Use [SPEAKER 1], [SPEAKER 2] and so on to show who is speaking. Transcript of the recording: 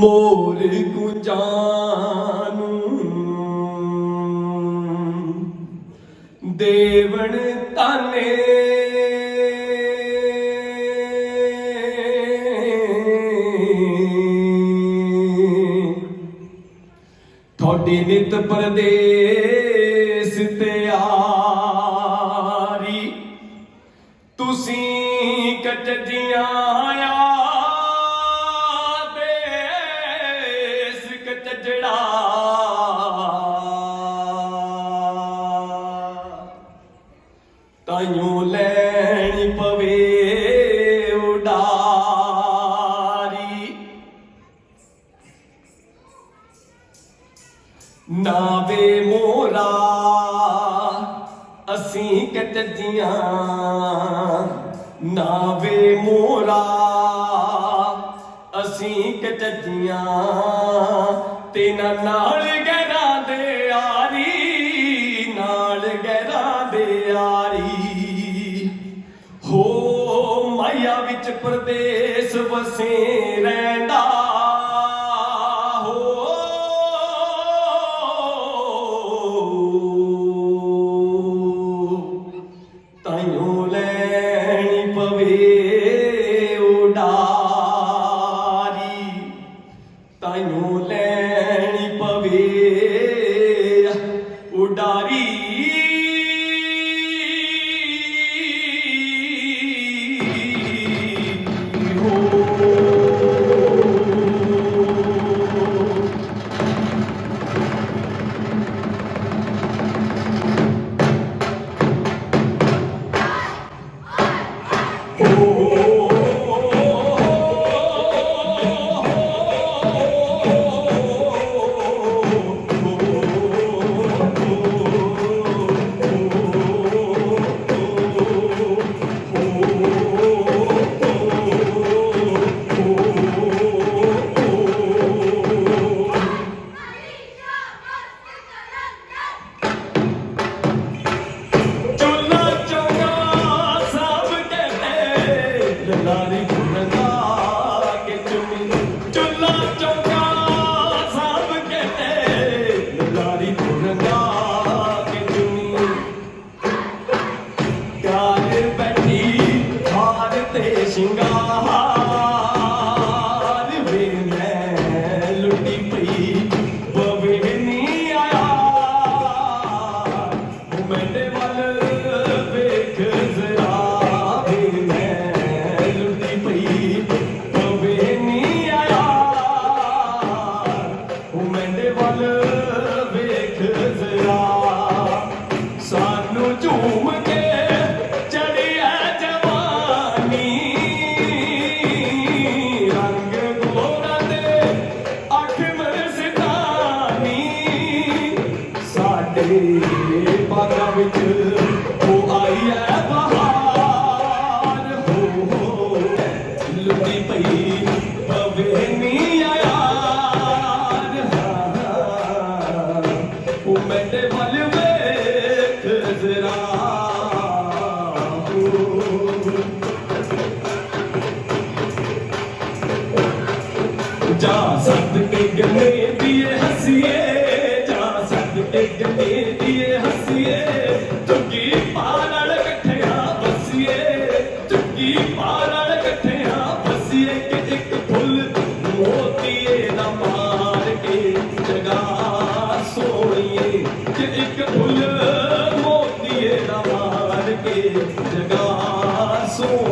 [SPEAKER 1] ਮੋਰ ਗੁੰਜਾਨੂੰ ਦੇਵਨ ਤਾਨੇ। ਤੁਹਾਡੀ ਨਿਤ ਪਰਦੇਸ ਤੇ ਆਰੀ। ਤੁਸੀਂ ਕਚਜੀਆਂ ਆ। ਤਾਈਓ ਲੈਣੀ ਪਵੇ ਉਡਾਰੀ। ਨਾਵੇ ਮੋਰਾ, ਅਸੀਂ ਕਟਜੀਆਂ ਨਾਵੇ ਮੋਰਾ, ਅਸੀਂ ਕਟਜੀਆਂ ਤੇ ਨਾ ਨਾਲ ਗਹਿਰਾਂ ਦੇ ਆਰੀ, ਨਾਲ ਗਹਿਰਾਂ ਵਿੱਚ ਪਰਦੇਸ ਵਸੇ ਰਹਿੰਦਾ ਹੋ। ਤਾਈਓ ਲੈਣੀ ਪਵੇ ਉਡਾਰੀ। ਤਾਈਓ ਲੈਣੀ ਪਵੇ ਮੇਰੇ ਵੱਲ ਵੇਖ ਜ਼ਰਾ। ਸਾਨੂੰ ਝੂਮ ਕੇ ਚੜਿਆ ਜਵਾਨੀ। ਰੰਗ ਗੋਰਾ ਦੇ ਅੱਖ ਮਰਸਤਾਨੀ ਸਾਡੇ ਬਾਗਾਂ ਵਿੱਚ ਉਹ ਆਈ ਹੈ ਬਹਾਰ। ਹੋ ਹੋ, ਲੁੱਟੀ ਪਈ। ਜਾ ਸੱਤ ਕੇ ਗਲੇ ਦੀਏ ਹੱਸੀਏ, ਜਾ ਸੱਤ ਕੇ ਗਲੇ ਦੀਏ ਹੱਸੀਏ। ਚੁੱਕੀ ਪਾਲਣ ਇਕੱਠਿਆਂ ਬਸੀਏ ਚੁੱਕੀ ਪਾਲਣ ਇਕੱਠਿਆਂ ਬਸੀਏ ਕਿ ਇੱਕ ਫੁੱਲ ਮੋਤੀਏ ਦਾ ਮਾਰ ਕੇ ਜਗਾ ਸੋਣੀਏ ਕਿ ਇੱਕ ਫੁੱਲ ਮੋਤੀਏ ਦਾ ਮਾਰ ਕੇ ਜਗਾ ਸੋਣੀਏ